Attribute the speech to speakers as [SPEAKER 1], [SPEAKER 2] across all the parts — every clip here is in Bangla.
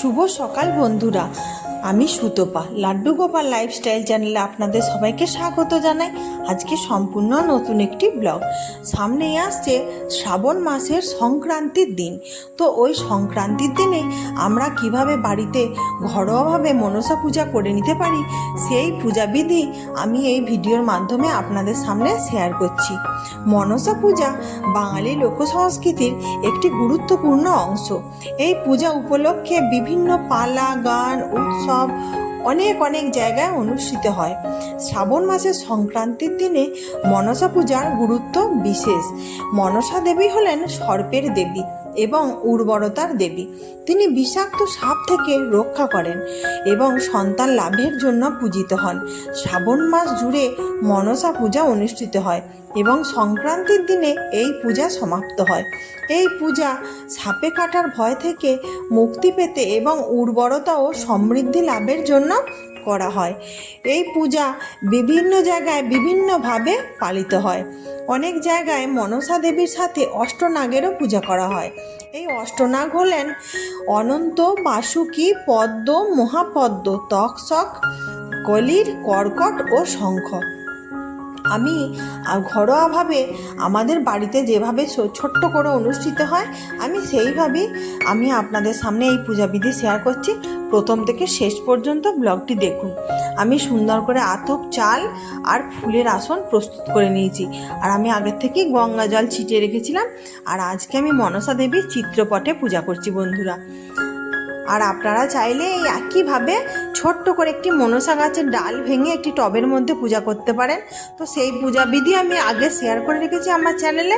[SPEAKER 1] শুভ সকাল বন্ধুরা। আমি সুতপা, লাড্ডু গোপাল লাইফস্টাইল চ্যানেলে আপনাদের সবাইকে স্বাগত জানাই। আজকে সম্পূর্ণ নতুন একটি ব্লগ সামনেই আসছে শ্রাবণ মাসের সংক্রান্তির দিন। তো ওই সংক্রান্তির দিনে আমরা কীভাবে বাড়িতে ঘরোয়াভাবে মনসা পূজা করে নিতে পারি, সেই পূজাবিধি আমি এই ভিডিওর মাধ্যমে আপনাদের সামনে শেয়ার করছি। মনসা পূজা বাঙালি লোক সংস্কৃতির একটি গুরুত্বপূর্ণ অংশ। এই পূজা উপলক্ষে বিভিন্ন পালা, গান, উৎসব অনেক অনেক জায়গায় অনুষ্ঠিত হয়। শ্রাবণ মাসের সংক্রান্তির দিনে মনসা পূজার গুরুত্ব বিশেষ। মনসা দেবী হলেন সর্পের দেবী। এবং উর্বরতার দেবী। তিনি বিষাক্ত সাপ থেকে রক্ষা করেন এবং সন্তান লাভের জন্য পূজিত হন। শ্রাবণ মাস জুড়ে মনসা পূজা অনুষ্ঠিত হয় এবং সংক্রান্তির দিনে এই পূজা সমাপ্ত হয়। এই পূজা সাপে কাটার ভয় থেকে মুক্তি পেতে এবং উর্বরতা ও সমৃদ্ধি লাভের জন্য করা হয়। এই পূজা বিভিন্ন জায়গায় বিভিন্নভাবে পালিত হয়। অনেক জায়গায় মনসা দেবীর সাথে অষ্টনাগেরও পূজা করা হয়। এই অষ্টনাগ হলেন অনন্ত, বাসুকি, পদ্ম, মহাপদ্ম তকসক কলির, কর্কট ও শঙ্খ। আমি ঘরোয়াভাবে আমাদের বাড়িতে যেভাবে ছোট্ট করে অনুষ্ঠিত হয়, আমি সেইভাবেই আমি আপনাদের সামনে এই পূজাবিধি শেয়ার করছি। প্রথম থেকে শেষ পর্যন্ত ব্লগটি দেখুন। আমি সুন্দর করে আতপ, চাল আর ফুলের আসন প্রস্তুত করে নিয়েছি। আর আমি আগের থেকেই গঙ্গা জল ছিটিয়ে রেখেছিলাম। আর আজকে আমি মনসা দেবীর চিত্রপটে পূজা করছি বন্ধুরা। আর আপনারা চাইলে এই একইভাবে ছোট্ট করে একটি মনসা গাছের ডাল ভেঙে একটি টবের মধ্যে পূজা করতে পারেন। তো সেই পূজা বিধি আমি আগে শেয়ার করে রেখেছি আমার চ্যানেলে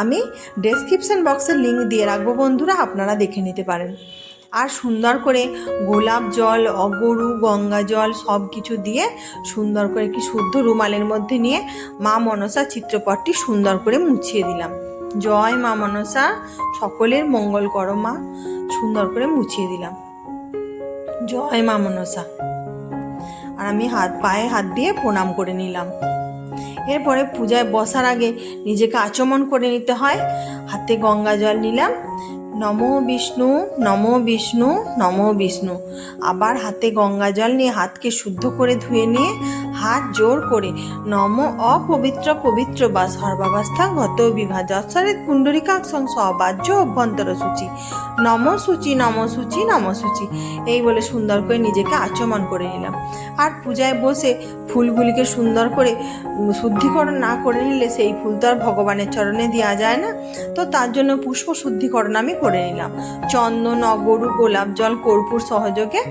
[SPEAKER 1] আমি ডেসক্রিপশন বক্সের লিঙ্ক দিয়ে রাখব বন্ধুরা, আপনারা দেখে নিতে পারেন। আর সুন্দর করে গোলাপ জল, অগরু, গঙ্গা জল সব কিছু দিয়ে সুন্দর করে একটি শুদ্ধ রুমালের মধ্যে নিয়ে মা মনসা চিত্রপটটি সুন্দর করে মুছিয়ে দিলাম। জয় মা মনসা, সকলের মঙ্গল করো মা। সুন্দর করে মুছিয়ে দিলাম। জয় মা মনসা। আর আমি হাত, পায়ে হাত দিয়ে প্রণাম করে নিলাম। এরপরে পূজায় বসার আগে নিজেকে আচমন করে নিতে হয়। হাতে গঙ্গা জল নিলাম। নমো বিষ্ণু নমো বিষ্ণু নমো বিষ্ণু। আবার হাতে গঙ্গা জল নিয়ে হাতকে শুদ্ধ করে ধুয়ে নিয়ে হাত জোর করে। নম অপবিত্র পবিত্র বা সর্বাবস্থা গত বিভা যৎসরিত পুণ্ডরিকাক্ষং সবাজ্য অভ্যন্তর সূচি। নম সূচি নম সূচি নম সূচি। এই বলে সুন্দর করে নিজেকে আচমন করে নিলাম। আর পূজায় বসে ফুলগুলিকে সুন্দর করে শুদ্ধিকরণ না করে নিলে সেই ফুল তো আর ভগবানের চরণে দেওয়া যায় না। তো তার জন্য পুষ্প শুদ্ধিকরণ আমি করে নিলাম। চন্দন অগরু গোলাপ জল কর্পূর সহযোগে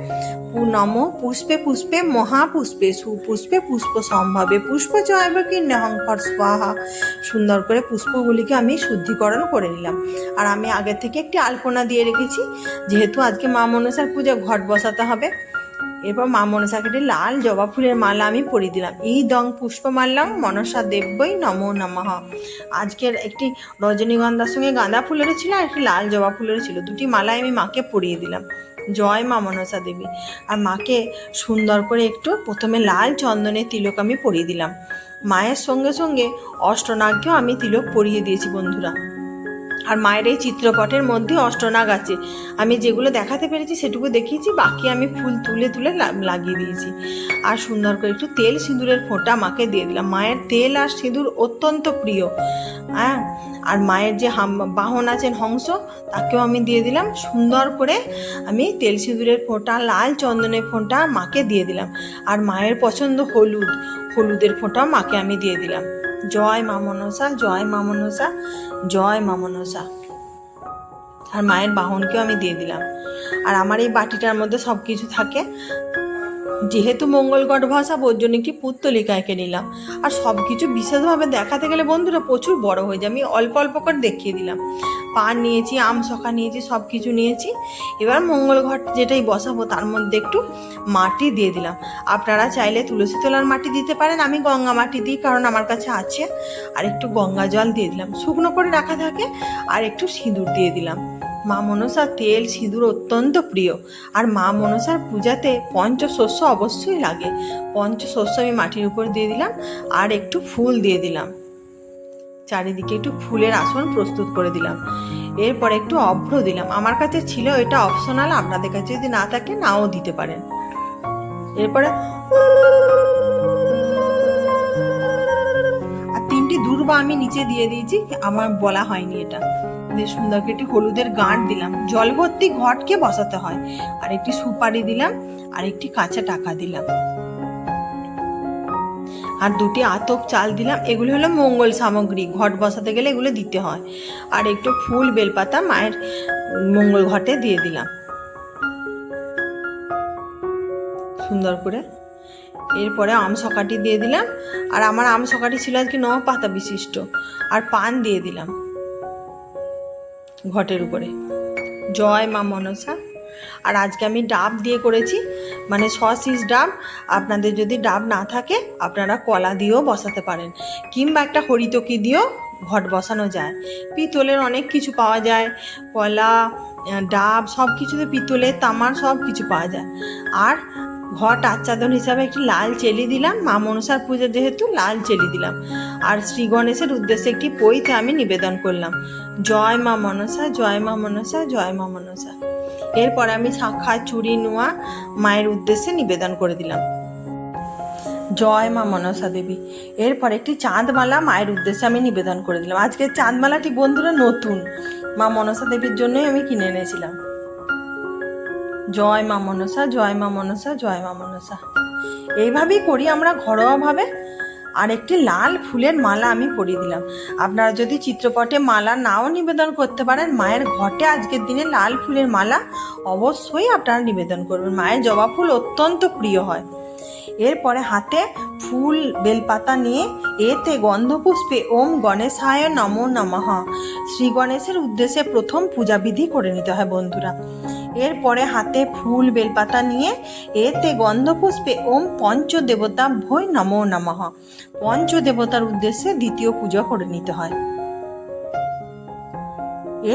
[SPEAKER 1] নম পুষ্পে পুষ্পে মহাপুষ্পে সুপুষ্পে পুষ্প সম্ভাবে। পুষ্প জয়ব কি নহংকর স্বাহা। সুন্দর করে পুষ্পগুলিকে আমি শুদ্ধিকরণ করে নিলাম। আর আমি আগে থেকে একটি আলপনা দিয়ে রেখেছি। যেহেতু আজকে মা মনসার পূজা ঘট বসাতে হবে। এরপর মা মনসাকে লাল জবা ফুলের মালা আমি পরিয়ে দিলাম। এই দং পুষ্প মাল্লাম মনসা দেব্যই নমো নমঃ। আজকের একটি রজনীগন্ধার সঙ্গে গাঁদা ফুলেরও ছিল আর একটি লাল জবা ফুলেরও ছিল। দুটি মালাই আমি মাকে পরিয়ে দিলাম। জয় মা মনসা দেবী। আর মাকে সুন্দর করে একটু প্রথমে লাল চন্দনের তিলক আমি পরিয়ে দিলাম। মায়ের সঙ্গে সঙ্গে অষ্টনাগকেও আমি তিলক পরিয়ে দিয়েছি বন্ধুরা। আর মায়ের এই চিত্রপটের মধ্যে অষ্টনাগ আছে। আমি যেগুলো দেখাতে পেরেছি সেটুকু দেখিয়েছি, বাকি আমি ফুল তুলে তুলে লাগিয়ে দিয়েছি। আর সুন্দর করে একটু তেল সিঁদুরের ফোঁটা মাকে দিয়ে দিলাম। মায়ের তেল আর সিঁদুর অত্যন্ত প্রিয়। হ্যাঁ? আর মায়ের যে বাহন আছেন হংস, তাকেও আমি দিয়ে দিলাম। সুন্দর করে আমি তেল সিঁদুরের ফোঁটা, লাল চন্দনের ফোঁটা মাকে দিয়ে দিলাম। আর মায়ের পছন্দ হলুদ। হলুদের ফোঁটাও মাকে আমি দিয়ে দিলাম। জয় মা মনসা, জয় মা মনসা, জয় মা মনসা। আর মায়ের বাহনকেও আমি দিয়ে দিলাম। আর আমার এই বাটিটার মধ্যে সব কিছু থাকে। যেহেতু মঙ্গলগড় ভাষা ওর জন্য একটি পুত্তলিকা এঁকে নিলাম। আর সব কিছু বিশেষভাবে দেখাতে গেলে বন্ধুরা প্রচুর বড় হয়ে যায়। আমি অল্প অল্প করে দেখিয়ে দিলাম। পান নিয়েছি, আম শখা নিয়েছি সব কিছু নিয়েছি। এবার মঙ্গল ঘট যেটাই বসাবো তার মধ্যে একটু মাটি দিয়ে দিলাম। আপনারা চাইলে তুলসী তোলার মাটি দিতে পারেন। আমি গঙ্গা মাটি দিই কারণ আমার কাছে আছে। আর একটু গঙ্গা জল দিয়ে দিলাম। শুকনো করে রাখা থাকে। আর একটু সিঁদুর দিয়ে দিলাম। মা মনসার তেল, সিঁদুর অত্যন্ত প্রিয়। আর মা মনসার পূজাতে পঞ্চশস্য অবশ্যই লাগে। পঞ্চশস্য আমি মাটির উপর দিয়ে দিলাম আর একটু ফুল দিয়ে দিলাম। চারিদিকে একটু ফুলের আসন প্রস্তুত করে দিলাম। এরপর একটু অভ্র দিলাম। আমার কাছে ছিল এটা অপশনাল আপনাদের কাছে যদি না থাকে নাও দিতে পারেন। এরপরে আর তিনটি দূর্বা আমি নিচে দিয়ে দিয়েছি, আমার বলা হয়নি এটা। দিয়ে সুন্দর একটি হলুদের গাঁট দিলাম। জল ভর্তি ঘটকে বসাতে হয়। আর একটি সুপারি দিলাম, আর একটি কাঁচা টাকা দিলাম। আর দুটি আতপ চাল দিলাম। এগুলো হলো মঙ্গল সামগ্রী। ঘট বসাতে গেলে এগুলো দিতে হয়। আর একটু ফুল বেলপাতা মায়ের মঙ্গল ঘটে দিয়ে দিলাম। সুন্দর করে। এরপরে আম সকাটি দিয়ে দিলাম। আর আমার আম সকাটি ছিল আজকে ন পাতা বিশিষ্ট। আর পান দিয়ে দিলাম। ঘটের উপরে। জয় মা মনসা। আর আজকে আমি ডাব দিয়ে করেছি মানে ছ সিস ডাব। আপনাদের যদি ডাব না থাকে, আপনারা কলা দিয়েও বসাতে পারেন। কিংবা একটা হরিতকি দিয়েও ঘট বসানো যায়। পিতলের অনেক কিছু পাওয়া যায়। কলা ডাব সব কিছুতে পিতলের তামার সব কিছু পাওয়া যায়। আর ঘট আচ্ছাদন হিসাবে একটি লাল চেলি দিলাম। মা মনসার পুজো যেহেতু লাল চেলি দিলাম। আর শ্রী গণেশের উদ্দেশ্যে একটি পৈতে আমি নিবেদন করলাম। জয় মা মনসা, জয় মা মনসা, জয় মা মনসা। এরপর আমি শাখা চুরি নোয়া মায়ের উদ্দেশ্যে নিবেদন করে দিলাম। জয় মা মনসা দেবী। এরপর একটি চাঁদমালা মায়ের উদ্দেশ্যে আমি নিবেদন করে দিলাম। আজকে চাঁদমালাটি বন্ধুরা নতুন। মা মনসা দেবীর জন্যই আমি কিনে এনেছিলাম। জয় মা মনসা, জয় মা মনসা, জয় মা মনসা। এইভাবেই করি আমরা ঘরোয়াভাবে। আর একটি লাল ফুলের মালা আমি পরিয়ে দিলাম। আপনারা যদি চিত্রপটে মালা নাও নিবেদন করতে পারেন, মায়ের ঘটে আজকের দিনে লাল ফুলের মালা অবশ্যই আপনারা নিবেদন করবেন। মায়ের জবা ফুল অত্যন্ত প্রিয় হয়। এরপরে হাতে ফুল বেলপাতা নিয়ে এতে গন্ধপুষ্পে ওম গণেশায় নমো নমঃ। শ্রী গণেশের উদ্দেশ্যে প্রথম পূজাবিধি করে নিতে হয় বন্ধুরা। এরপরে হাতে ফুল, বেলপাতা নিয়ে এতে গন্ধপুষ্পে ওম পঞ্চদেবতা ভৈ নমো নমঃ। পঞ্চদেবতার উদ্দেশ্যে দ্বিতীয় পুজো করে নিতে হয়।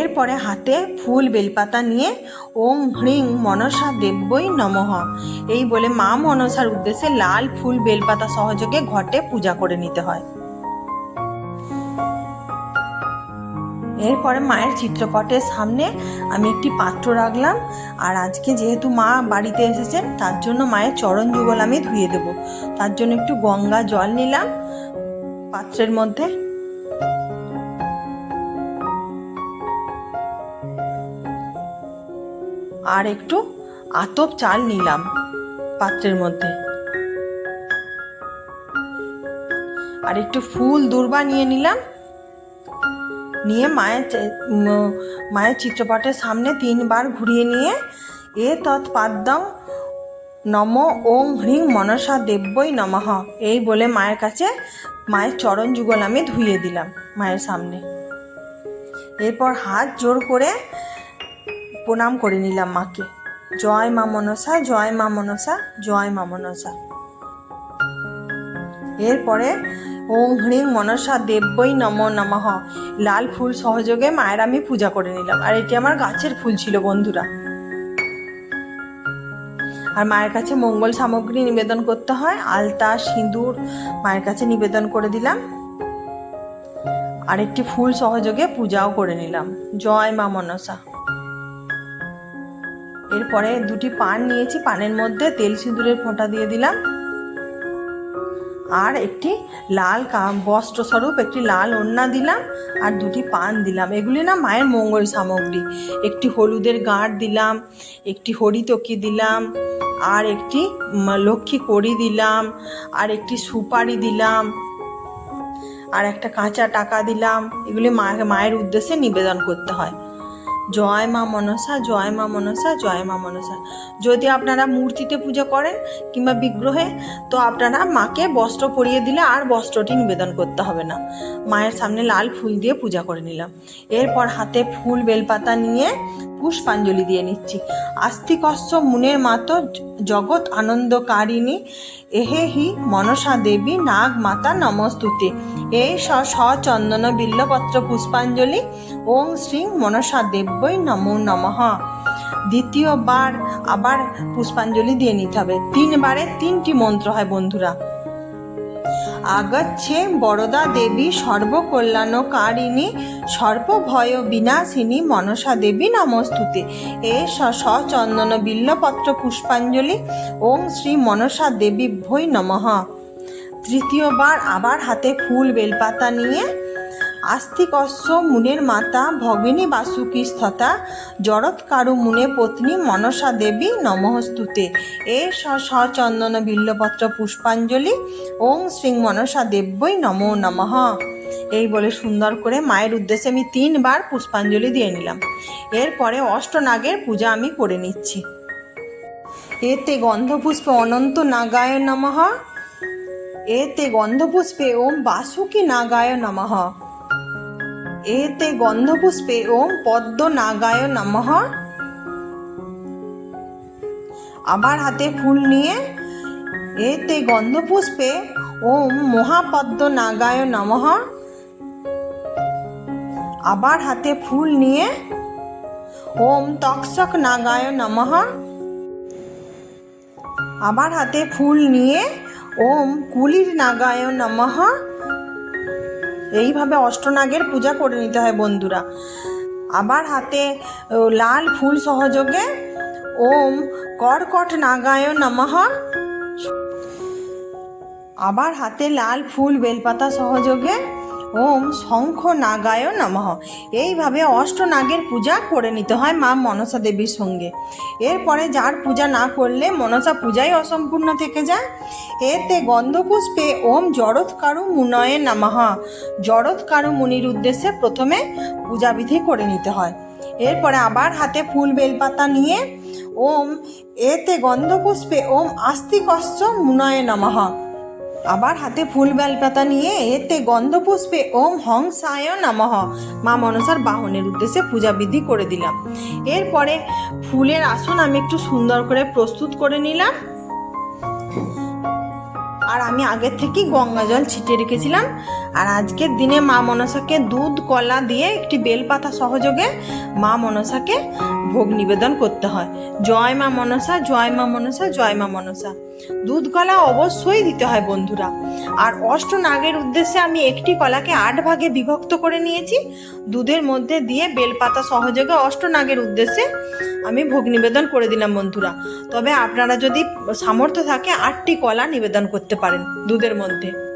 [SPEAKER 1] এরপরে হাতে ফুল, বেলপাতা নিয়ে ওম হ্রিং মনসা দেব্যই নমঃ। এই বলে মা মনসার উদ্দেশ্যে লাল ফুল, বেলপাতা সহযোগে ঘটে পূজা করে নিতে হয়। এরপরে মায়ের চিত্রপটের সামনে আমি একটি পাত্র রাখলাম। আর আজকে যেহেতু মা বাড়িতে এসেছেন, তার জন্য মায়ের চরণ যুগল আমি ধুয়ে দেব। তার জন্য একটু গঙ্গা জল নিলাম পাত্রের মধ্যে। আর একটু আতপ চাল নিলাম পাত্রের মধ্যে। আর একটু ফুল দূর্বা নিয়ে নিলাম। নিয়ে মায়ের মায়ের চিত্রপটের সামনে তিনবার ঘুরিয়ে নিয়ে এ তৎপাদ্যং নম ওং হ্রিং মনসা দেব্যই নমঃ। এই বলে মায়ের কাছে মায়ের চরণ যুগল আমি ধুইয়ে দিলাম মায়ের সামনে। এরপর হাত জোর করে প্রণাম করে নিলাম মাকে। জয় মা মনসা, জয় মা মনসা, জয় মা মনসা। এরপরে ওং হ্রিং মনসা দেব্যই নম নমঃ। লাল ফুল সহযোগে মায়ের আমি পূজা করে নিলাম। আর এটি আমার গাছের ফুল ছিল বন্ধুরা। আর মায়ের কাছে মঙ্গল সামগ্রী নিবেদন করতে হয়। আলতা, সিঁদুর মায়ের কাছে নিবেদন করে দিলাম। আর একটি ফুল সহযোগে পূজাও করে নিলাম। জয় মা মনসা। এরপরে দুটি পান নিয়েছি। পানের মধ্যে তেল, সিঁদুরের ফোঁটা দিয়ে দিলাম। আর একটি লাল বস্ত্রস্বরূপ, একটি লাল ওড়না দিলাম আর দুটি পান দিলাম। এগুলি না মায়ের মঙ্গল সামগ্রী। একটি হলুদের গাঁট দিলাম, একটি হরিতকি দিলাম, আর একটি লক্ষ্মী কড়ি দিলাম, আর একটি সুপারি দিলাম, আর একটা কাঁচা টাকা দিলাম। এগুলি মায়ের উদ্দেশ্যে নিবেদন করতে হয়। জয় মা মনসা, জয় মা মনসা, জয় মা মনসা। যদি আপনারা মূর্তিতে পুজো করেন কিংবা বিগ্রহে, তো আপনারা মাকে বস্ত্র পরিয়ে দিলে আর বস্ত্রটি নিবেদন করতে হবে না। মায়ের সামনে লাল ফুল দিয়ে পূজা করে নিলাম। এরপর হাতে ফুল, বেলপাতা নিয়ে পুষ্পাঞ্জলি দিয়ে নিচ্ছি। আস্তিকস্য মুনের মাতো জগৎ আনন্দকারিণী, এহে হি মনসা দেবী নাগ মাতা নমস্তুতে। এই স সচন্দন বিল্লপত্র পুষ্পাঞ্জলি, ওং শ্রী মনসা দেব্যই নমো নমঃ। দ্বিতীয়বার আবার পুষ্পাঞ্জলি দিয়ে নিতে হবে। তিনবারে তিনটি মন্ত্র হয় বন্ধুরা। আগচ্ছে বরদা দেবী সর্বকল্যাণকারিণী সর্বভয় বিনাশিনী মনসা দেবী নমস্তুতে। এ সচন্দন বিল্লপত্র পুষ্পাঞ্জলি ওং শ্রী মনসা দেবী ভৈ নমঃ। তৃতীয়বার আবার হাতে ফুল বেলপাতা নিয়ে আস্তিকস্য মুনের মাতা ভগিনী বাসুকী স্থতা জরৎকারু মুনে পত্নী মনসা দেবী নমস্তুতে এ সচন্দন বিল্লপত্র পুষ্পাঞ্জলি, ওং শ্রী মনসা দেব্যই নমো নমঃ। এই বলে সুন্দর করে মায়ের উদ্দেশ্যে আমি তিনবার পুষ্পাঞ্জলি দিয়ে নিলাম। এরপরে অষ্টনাগের পূজা আমি করে নিচ্ছি। এতে গন্ধপুষ্পে অনন্ত নাগায় নমঃ। এতে গন্ধপুষ্পে ওম বাসুকি নাগায় নমঃ। এতে গন্ধপুষ্পে ওম পদ্ম নাগায় নমঃ। আবার হাতে ফুল নিয়ে এতে গন্ধপুষ্পে ওম মহাপদ্ম নাগায় নমঃ। আবার হাতে ফুল নিয়ে ওম তক্ষক নাগায় নমঃ। আবার হাতে ফুল নিয়ে ওম কুলির নাগায় নমঃ। এইভাবে অষ্টনাগের পূজা করে নিতে হয় বন্ধুরা। আবার হাতে লাল ফুল সহযোগে ওম কর্কট নাগায় নমঃ। আবার হাতে লাল ফুল, বেলপাতা সহযোগে ওম শঙ্খ নাগায় নমঃ। এইভাবে অষ্টনাগের পূজা করে নিতে হয় মা মনসা দেবীর সঙ্গে। এরপরে যার পূজা না করলে মনসা পূজাই অসম্পূর্ণ থেকে যায়। এতে গন্ধপুষ্পে ওম জড়ৎকারু মুনয়ে নমঃ। জড়ৎকারু মুনির উদ্দেশ্যে প্রথমে পূজাবিধি করে নিতে হয়। এরপরে আবার হাতে ফুল বেলপাতা নিয়ে ওম, এতে গন্ধপুষ্পে ওম আস্তিকস্য মুনয়ে নমঃ। আবার হাতে ফুল বেলপাতা নিয়ে এতে গন্ধ পুষ্পে ওম হংসায় নমঃ। মা মনসার বাহনের উদ্দেশ্যে পূজাবিধি করে দিলাম। এরপরে ফুলের আসন আমি একটু সুন্দর করে প্রস্তুত করে নিলাম। আর আমি আগের থেকেই গঙ্গা জল ছিটিয়ে রেখেছিলাম। আর আজকের দিনে মা মনসাকে দুধ, কলা দিয়ে একটি বেলপাতা সহযোগে মা মনসাকে ভোগ নিবেদন করতে হয়। জয় মা মনসা, জয় মা মনসা, জয় মা মনসা। দুধ কলা অবশ্যই দিতে হয় বন্ধুরা। আর অষ্টনাগের উদ্দেশ্যে আমি একটি কলাকে আট ভাগে বিভক্ত করে নিয়েছি। দুধের মধ্যে দিয়ে বেলপাতা সহযোগে অষ্টনাগের উদ্দেশ্যে আমি ভোগ নিবেদন করে দিলাম বন্ধুরা। তবে আপনারা যদি সামর্থ্য থাকে আটটি কলা নিবেদন করতে পারেন দুধের মধ্যে।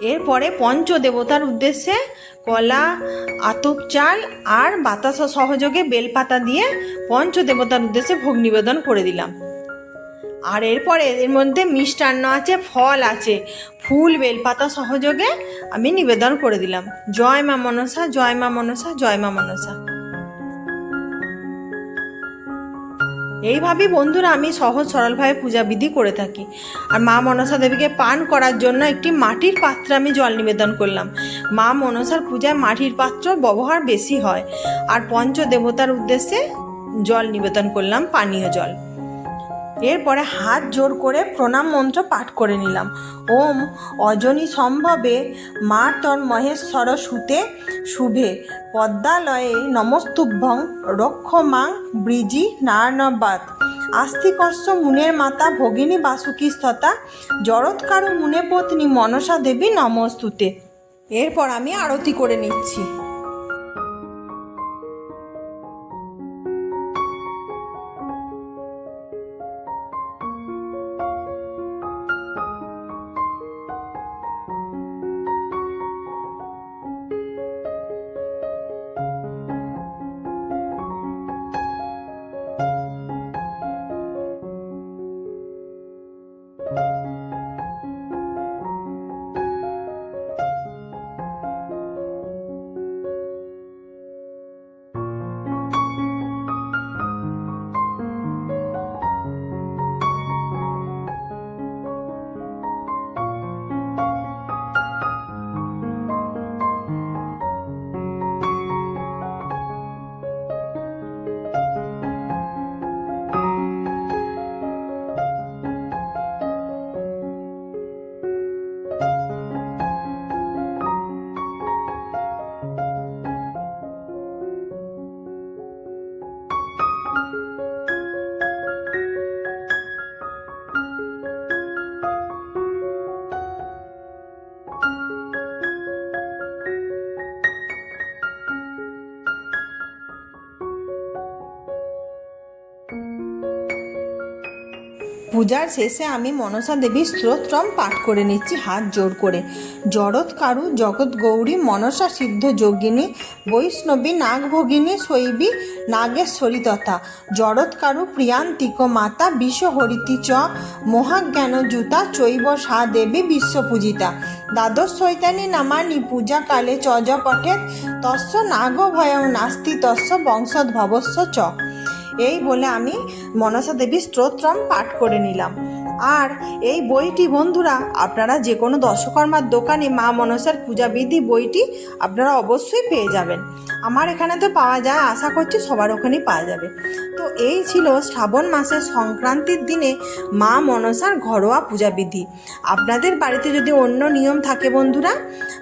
[SPEAKER 1] এরপরে পঞ্চ দেবতার উদ্দেশ্যে কলা, আতপ চাল আর বাতাস সহযোগে বেলপাতা দিয়ে পঞ্চ দেবতার উদ্দেশ্যে ভোগ নিবেদন করে দিলাম। আর এরপরে এর মধ্যে মিষ্টান্ন আছে, ফল আছে, ফুল, বেলপাতা সহযোগে আমি নিবেদন করে দিলাম। জয় মা মনসা, জয় মা মনসা, জয় মা মনসা। এইভাবেই বন্ধুরা আমি সহজ সরলভাবে পূজাবিধি করে থাকি। আর মা মনসা দেবীকে পান করার জন্য একটি মাটির পাত্রে আমি জল নিবেদন করলাম। মা মনসার পূজায় মাটির পাত্র ব্যবহার বেশি হয়। আর পঞ্চদেবতার উদ্দেশ্যে জল নিবেদন করলাম, পানীয় জল। এরপরে হাত জোর করে প্রণাম মন্ত্র পাঠ করে নিলাম। ওম অজনী সম্ভবে মা তর মহেশ্বর সুতে শুভে। পদ্মালয়ে নমস্তুভ্যং রক্ষমাং ব্রিজি নারায়ণবাদ আস্তিকস্য মুনের মাতা ভগিনী বাসুকী স্থতা জরৎকারু মুনে পত্নী মনসা দেবী নমস্তুতে। এরপর আমি আরতি করে নিচ্ছি। পূজার শেষে আমি মনসা দেবীর স্তোত্রম পাঠ করে নিচ্ছি হাত জোর করে। জড়ৎ কারু, জগৎ গৌরী, মনসা সিদ্ধ যোগিনী, বৈষ্ণবী, নাগভগিনী, শৈবী, নাগেশ্বরী তথা জড়ৎ কারু প্রিয়ান্তিক মাতা বিশ্বহরিতি চ, মহাজ্ঞান জুতা, চৈব সা দেবী বিশ্বপূজিতা দ্বাদশ চৈতানি নামানি, পূজা কালে চ য পঠেত, তস্য নাগ ভয় নাস্তি, তস্য বংশোদ্ভবস্য চ। এই বলে আমি মনসা দেবী স্তোত্রম পাঠ করে নিলাম। আর এই বইটি বন্ধুরা, আপনারা যে কোনো দশকর্মার দোকানে মা মনসার পূজাবিধি বইটি আপনারা অবশ্যই পেয়ে যাবেন। আমার এখানে তো পাওয়া যায়, আশা করছি সবার ওখানেই পাওয়া যাবে। তো এই ছিল শ্রাবণ মাসের সংক্রান্তির দিনে মা মনসার ঘরোয়া পূজাবিধি। আপনাদের বাড়িতে যদি অন্য নিয়ম থাকে বন্ধুরা,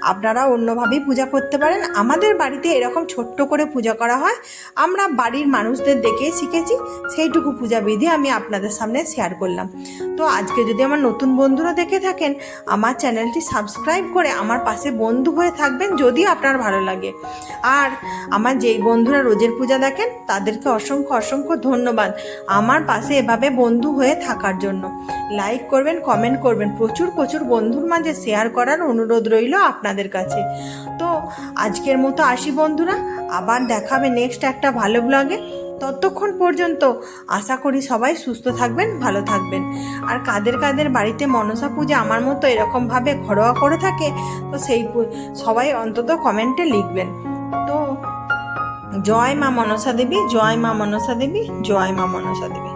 [SPEAKER 1] আপনারা অন্যভাবেই পূজা করতে পারেন। আমাদের বাড়িতে এরকম ছোট্ট করে পূজা করা হয়। আমরা বাড়ির মানুষদের দেখেই শিখেছি, সেইটুকু পূজাবিধি আমি আপনাদের সামনে শেয়ার করলাম। তো আজকে যদি আমার নতুন বন্ধুরা দেখে থাকেন, আমার চ্যানেলটি সাবস্ক্রাইব করে আমার পাশে বন্ধু হয়ে থাকবেন যদি আপনার ভালো লাগে। আর আমার যেই বন্ধুরা রোজের পূজা দেখেন, তাদেরকে অসংখ্য অসংখ্য ধন্যবাদ আমার পাশে এভাবে বন্ধু হয়ে থাকার জন্য। লাইক করবেন কমেন্ট করবেন, প্রচুর প্রচুর বন্ধুর মাঝে শেয়ার করার অনুরোধ রইল আপনাদের কাছে। তো আজকের মতো আসি বন্ধুরা, আবার দেখাবে নেক্সট একটা ভালো ব্লগে ততক্ষণ পর্যন্ত আশা করি সবাই সুস্থ থাকবেন, ভালো থাকবেন। আর কাদের কাদের বাড়িতে মনসা পূজা আমার মতো এরকমভাবে ঘরোয়া করে থাকে, তো সেই সবাই অন্তত কমেন্টে লিখবেন। তো জয় মা মনসা দেবী, জয় মা মনসা দেবী, জয় মা মনসা দেবী।